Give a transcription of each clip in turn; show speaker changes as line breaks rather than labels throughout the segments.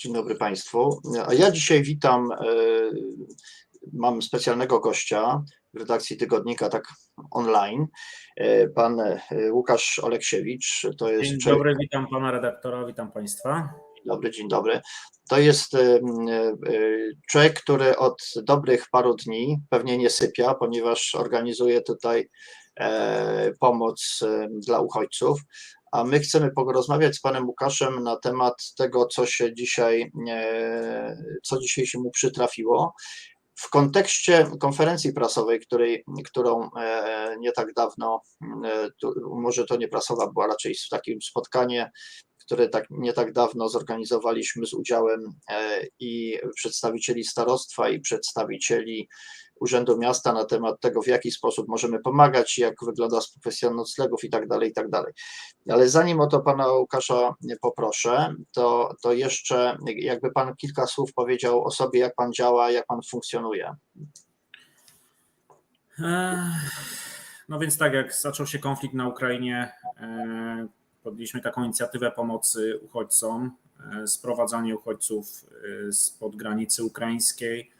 Dzień dobry Państwu. A ja dzisiaj witam, e, mam specjalnego gościa w redakcji tygodnika tak online, e, pan e, Łukasz Oleksiewicz. To jest
Dzień dobry, witam pana redaktora, witam państwa.
Dzień dobry, dzień dobry. To jest człowiek, który od dobrych paru dni pewnie nie sypia, ponieważ organizuje tutaj pomoc dla uchodźców. A my chcemy porozmawiać z panem Łukaszem na temat tego, co się dzisiaj, e, co dzisiaj się mu przytrafiło. W kontekście konferencji prasowej, której, którą e, nie tak dawno, e, może to nie prasowa, była raczej takim spotkanie które tak, nie tak dawno zorganizowaliśmy z udziałem e, i przedstawicieli starostwa, i przedstawicieli Urzędu Miasta na temat tego, w jaki sposób możemy pomagać, jak wygląda kwestia noclegów i tak dalej, i tak dalej. Ale zanim o to pana Łukasza poproszę, to, to jeszcze jakby pan kilka słów powiedział o sobie, jak pan działa, jak pan funkcjonuje.
No więc tak, jak zaczął się konflikt na Ukrainie, e, podjęliśmy taką inicjatywę pomocy uchodźcom, e, sprowadzanie uchodźców e, spod granicy ukraińskiej,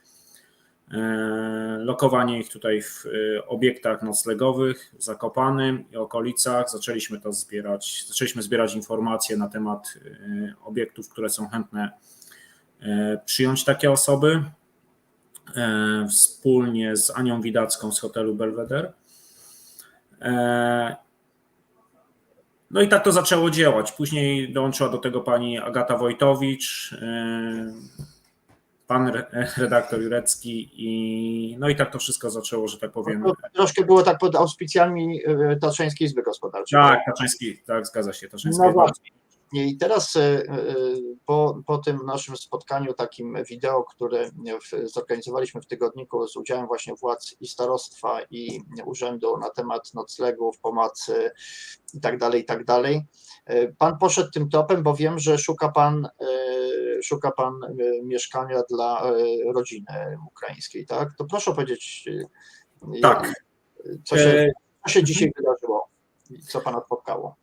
e, lokowanie ich tutaj w obiektach noclegowych w Zakopanym i okolicach. Zaczęliśmy to zbierać, zaczęliśmy zbierać informacje na temat obiektów, które są chętne przyjąć takie osoby. wspólnie z Anią Widacką z hotelu Belvedere. No i tak to zaczęło działać. Później dołączyła do tego pani Agata Wojtowicz, e, pan re- redaktor Jurecki i no i tak to wszystko zaczęło, że tak powiem.
No, troszkę było tak pod auspicjami e, Tatrzańskiej Izby Gospodarczej.
Tak, Taczyński, tak, zgadza się, Taczyński.
No. I teraz e, e, po, po tym naszym spotkaniu, takim wideo, które w, zorganizowaliśmy w tygodniku z udziałem właśnie władz i starostwa i urzędu na temat noclegów, pomocy i tak dalej, i tak dalej. e, Pan poszedł tym topem, bo wiem, że szuka pan, szuka pan mieszkania dla rodziny ukraińskiej, tak? To proszę powiedzieć,
Tak.
co się, co się dzisiaj wydarzyło co pana spotkało.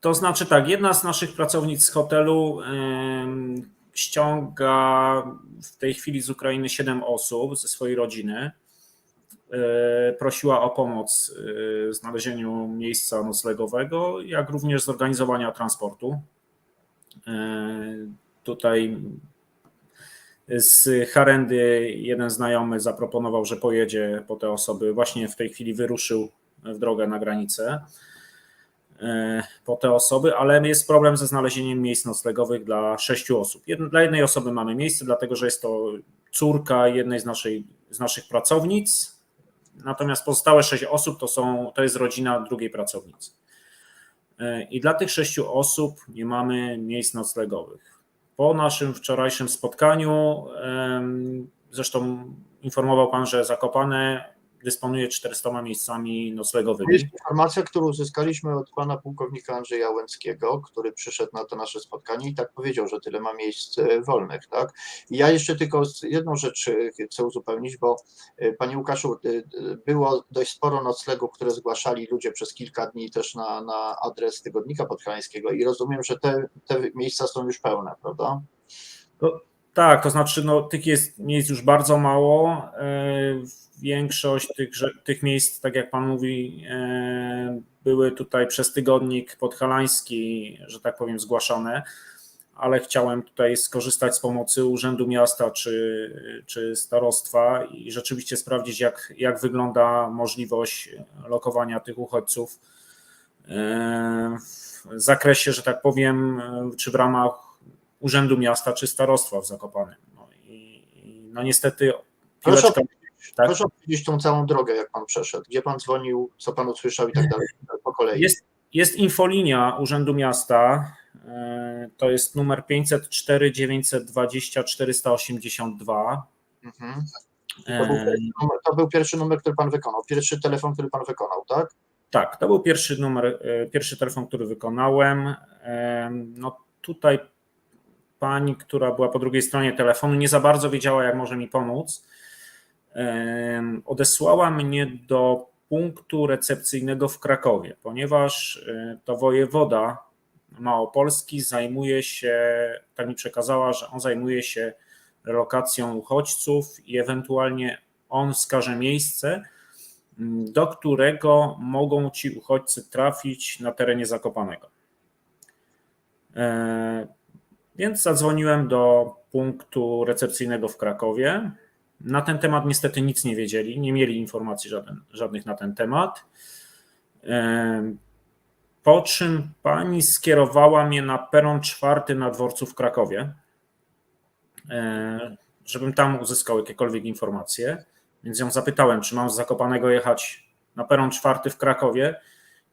To znaczy tak, jedna z naszych pracownic z hotelu ściąga w tej chwili z Ukrainy 7 osób ze swojej rodziny. E, Prosiła o pomoc e, w znalezieniu miejsca noclegowego, jak również zorganizowania transportu. E, Tutaj z Harendy jeden znajomy zaproponował, że pojedzie po te osoby. Właśnie w tej chwili wyruszył w drogę na granicę po te osoby, ale jest problem ze znalezieniem miejsc noclegowych dla sześciu osób. Dla jednej osoby mamy miejsce, dlatego że jest to córka jednej z, naszej, z naszych pracownic, natomiast pozostałe sześć osób to, są, to jest rodzina drugiej pracownicy. E, I dla tych sześciu osób nie mamy miejsc noclegowych. Po naszym wczorajszym spotkaniu, zresztą informował Pan, że Zakopane dysponuje 400 miejscami
To
noclegowymi.
jest informacja, którą uzyskaliśmy od pana pułkownika Andrzeja Łęckiego, który przyszedł na to nasze spotkanie i tak powiedział, że tyle ma miejsc e, wolnych, tak? I ja jeszcze tylko jedną rzecz e, chcę uzupełnić, bo e, panie Łukaszu, było dość sporo noclegów, które zgłaszali ludzie przez kilka dni też na, na adres Tygodnika Podhalańskiego i rozumiem, że te, te miejsca są już pełne, prawda?
Tak, to znaczy no, tych jest miejsc już bardzo mało. E, Większość tych, tych miejsc, tak jak Pan mówi, e, były tutaj przez tygodnik podhalański, że tak powiem, zgłaszane, ale chciałem tutaj skorzystać z pomocy Urzędu Miasta czy, czy starostwa i rzeczywiście sprawdzić, jak, jak wygląda możliwość lokowania tych uchodźców e, w zakresie, że tak powiem, czy w ramach Urzędu Miasta czy Starostwa w Zakopanem. No i, i no niestety
Proszę,
piłeczka, tak,
proszę powiedzieć tą całą drogę, jak pan przeszedł, gdzie pan dzwonił, co pan usłyszał i tak dalej, po kolei.
jest, jest infolinia Urzędu Miasta, e, to jest numer 504 920 482.
Mhm. To był,
E,
pierwszy numer, to był pierwszy numer, który pan wykonał, pierwszy telefon, który pan wykonał, tak?
Tak, to był pierwszy numer, e, pierwszy telefon, który wykonałem. E, No tutaj pani, która była po drugiej stronie telefonu, nie za bardzo wiedziała, jak może mi pomóc. E, Odesłała mnie do punktu recepcyjnego w Krakowie, ponieważ e, to wojewoda Małopolski zajmuje się, tak mi przekazała, że on zajmuje się relokacją uchodźców i ewentualnie on wskaże miejsce, do którego mogą ci uchodźcy trafić na terenie Zakopanego. Więc zadzwoniłem do punktu recepcyjnego w Krakowie. Na ten temat niestety nic nie wiedzieli, nie mieli informacji żaden, żadnych na ten temat. Po czym pani skierowała mnie na peron czwarty na dworcu w Krakowie, e, żebym tam uzyskał jakiekolwiek informacje. Więc ją zapytałem, czy mam z Zakopanego jechać na peron czwarty w Krakowie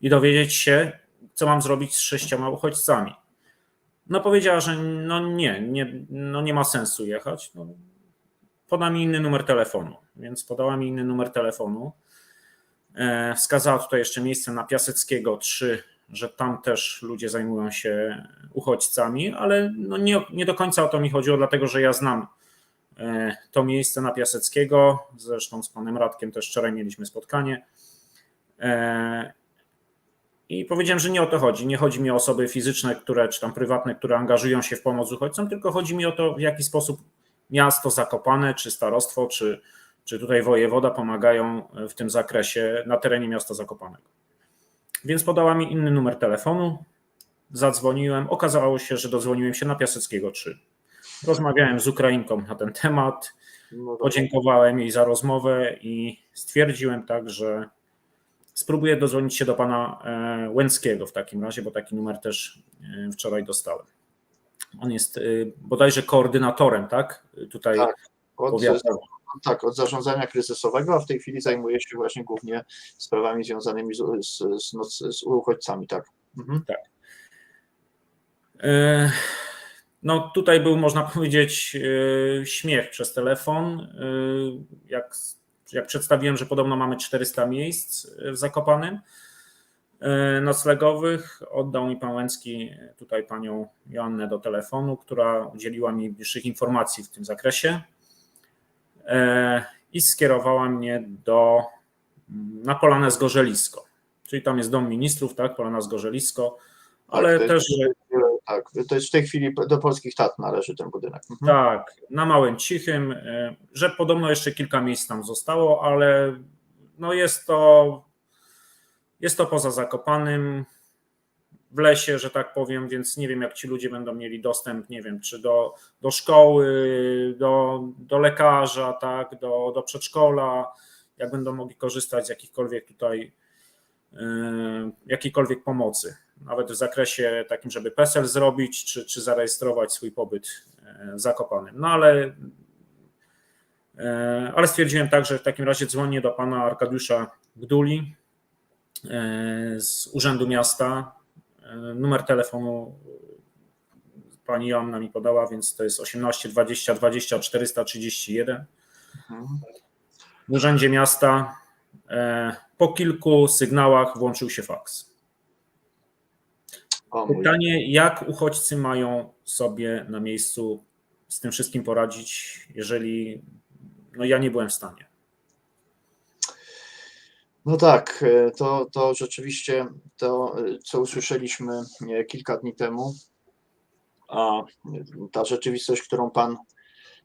i dowiedzieć się, co mam zrobić z sześcioma uchodźcami. No powiedziała, że no nie, nie, no nie ma sensu jechać. No, poda mi inny numer telefonu, więc podała mi inny numer telefonu. E, wskazała tutaj jeszcze miejsce na Piaseckiego 3, że tam też ludzie zajmują się uchodźcami, ale no nie, nie do końca o to mi chodziło, dlatego że ja znam e, to miejsce na Piaseckiego. Zresztą z panem Radkiem też wczoraj mieliśmy spotkanie. E, I powiedziałem, że nie o to chodzi. Nie chodzi mi o osoby fizyczne, które czy tam prywatne, które angażują się w pomoc uchodźcom, tylko chodzi mi o to, w jaki sposób miasto Zakopane, czy starostwo, czy, czy tutaj wojewoda pomagają w tym zakresie na terenie miasta Zakopanego. Więc podała mi inny numer telefonu. Zadzwoniłem. Okazało się, że dodzwoniłem się na Piaseckiego 3. Rozmawiałem z Ukrainką na ten temat.
No.
Podziękowałem jej za rozmowę i stwierdziłem tak, że spróbuję dodzwonić się do pana e, Łęckiego w takim razie, bo taki numer też e, wczoraj dostałem. On jest e, bodajże koordynatorem, tak? Tutaj
Tak. Od, tak, od zarządzania kryzysowego, a w tej chwili zajmuje się właśnie głównie sprawami związanymi z, z, z, z, uchodźcami, tak. Mhm.
E, No tutaj był, można powiedzieć, śmiech przez telefon. Jak, jak przedstawiłem, że podobno mamy 400 miejsc w Zakopanym e, noclegowych, oddał mi pan Łęcki tutaj panią Joannę do telefonu, która udzieliła mi bliższych informacji w tym zakresie e, i skierowała mnie do na Polanę Zgorzelisko. Czyli tam jest Dom Ministrów, tak, Polana Zgorzelisko, ale
Tak, jest-
też
Tak, to jest w tej chwili do polskich tat należy ten budynek. Mhm.
Tak, na Małym Cichym, y, że podobno jeszcze kilka miejsc tam zostało, ale no jest to jest to poza Zakopanym, w lesie, że tak powiem, więc nie wiem jak ci ludzie będą mieli dostęp, nie wiem, czy do, do szkoły, do, do lekarza, tak, do, do przedszkola, jak będą mogli korzystać z jakichkolwiek tutaj y, jakiejkolwiek pomocy, nawet w zakresie takim, żeby PESEL zrobić, czy, czy zarejestrować swój pobyt e, w Zakopanym. No ale, e, ale stwierdziłem tak, że w takim razie dzwonię do pana Arkadiusza Gduli e, z Urzędu Miasta. E, Numer telefonu pani Joanna mi podała, więc to jest 18 20 20 431
Mhm.
w Urzędzie Miasta. e, Po kilku sygnałach włączył się faks. Pytanie, jak uchodźcy mają sobie na miejscu z tym wszystkim poradzić, jeżeli no ja nie byłem w stanie.
No tak, e, to, to rzeczywiście to, e, co usłyszeliśmy e, kilka dni temu, a ta rzeczywistość, którą Pan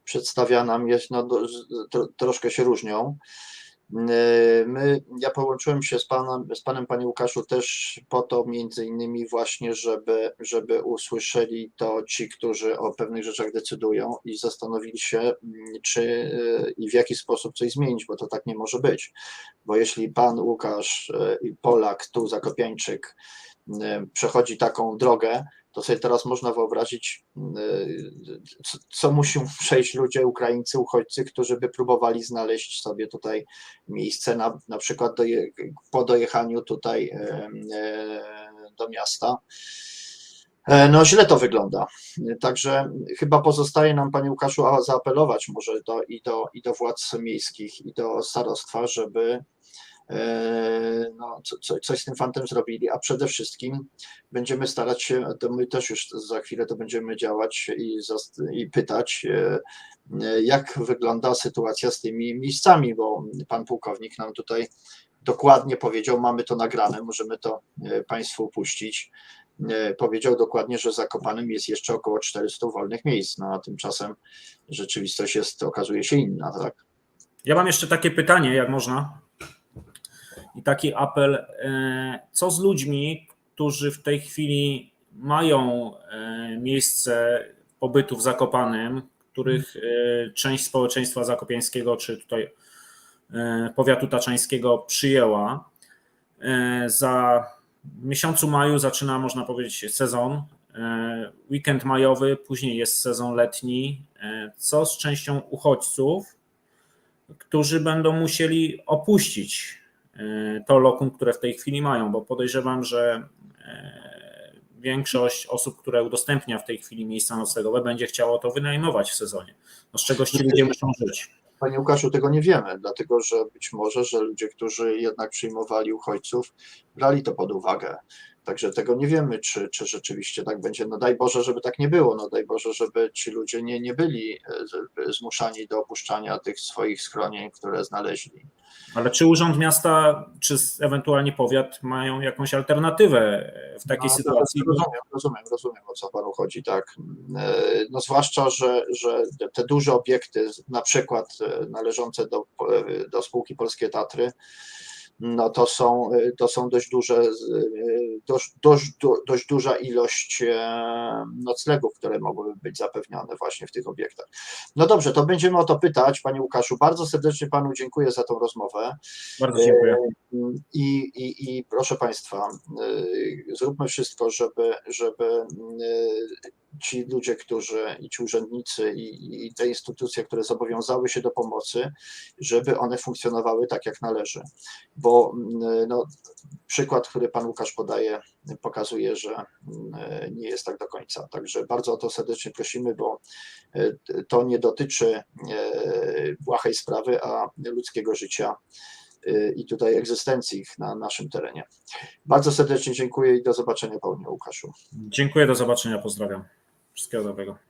przedstawia nam, jest, no, troszkę się różnią. E, My, ja połączyłem się z panem, z panem, panie Łukaszu, też po to między innymi właśnie, żeby, żeby usłyszeli to ci, którzy o pewnych rzeczach decydują i zastanowili się, mm, czy e, i w jaki sposób coś zmienić, bo to tak nie może być. Bo jeśli pan Łukasz, e, Polak, tu Zakopiańczyk, przechodzi taką drogę, to sobie teraz można wyobrazić, e, co- muszą przejść ludzie, Ukraińcy, uchodźcy, którzy by próbowali znaleźć sobie tutaj miejsce na, na przykład po dojechaniu tutaj e, do miasta. E, No źle to wygląda. Także chyba pozostaje nam, panie Łukaszu, zaapelować może do, i, do, i do władz miejskich, i do starostwa, żeby no, co, co, coś z tym fantem zrobili, a przede wszystkim będziemy starać się, to my też już za chwilę to będziemy działać i, i pytać, e, jak wygląda sytuacja z tymi miejscami, bo pan pułkownik nam tutaj dokładnie powiedział, mamy to nagrane, możemy to e, państwu puścić. e, powiedział dokładnie, że Zakopanym jest jeszcze około 400 wolnych miejsc, no a tymczasem rzeczywistość jest, okazuje się inna, tak?
Ja mam jeszcze takie pytanie, jak można. I taki apel. e, Co z ludźmi, którzy w tej chwili mają e, miejsce pobytu w Zakopanym, których e, część społeczeństwa zakopiańskiego, czy tutaj powiatu taczańskiego przyjęła. Za miesiącu maju zaczyna, można powiedzieć, sezon. Weekend majowy, później jest sezon letni. Co z częścią uchodźców? którzy będą musieli opuścić to lokum, które w tej chwili mają, bo podejrzewam, że e, większość osób, które udostępnia w tej chwili miejsca noclegowe, będzie chciało to wynajmować w sezonie. No z czegoś ci ludzie muszą żyć.
Panie Łukaszu, tego nie wiemy, dlatego że być może, że ludzie, którzy jednak przyjmowali uchodźców, brali to pod uwagę. Także tego nie wiemy, czy, czy rzeczywiście tak będzie. No daj Boże, żeby tak nie było. No daj Boże, żeby ci ludzie nie, nie byli e, zmuszani do opuszczania tych swoich schronień, które znaleźli.
Ale czy Urząd Miasta, czy ewentualnie powiat mają jakąś alternatywę w takiej
no,
sytuacji?
Rozumiem, rozumiem, rozumiem o co panu chodzi, tak. E, No zwłaszcza, że, że te duże obiekty, na przykład e, należące do, do spółki Polskie Tatry, no to są, to są dość duże, e, dość, dość, dość duża ilość e, noclegów, które mogłyby być zapewnione właśnie w tych obiektach. No dobrze, to będziemy o to pytać, panie Łukaszu. Bardzo serdecznie panu dziękuję za tą rozmowę.
Bardzo dziękuję.
I, i, I proszę Państwa, zróbmy wszystko, żeby, żeby ci ludzie, którzy i ci urzędnicy i, i te instytucje, które zobowiązały się do pomocy, żeby one funkcjonowały tak, jak należy. Bo y, no, przykład, który Pan Łukasz podaje, pokazuje, że y, nie jest tak do końca. Także bardzo o to serdecznie prosimy, bo y, to nie dotyczy y, błahej sprawy, a ludzkiego życia y, i tutaj egzystencji ich na naszym terenie. Bardzo serdecznie dziękuję i do zobaczenia, Panie Łukaszu.
Dziękuję, do zobaczenia, pozdrawiam. Wszystkiego dobrego.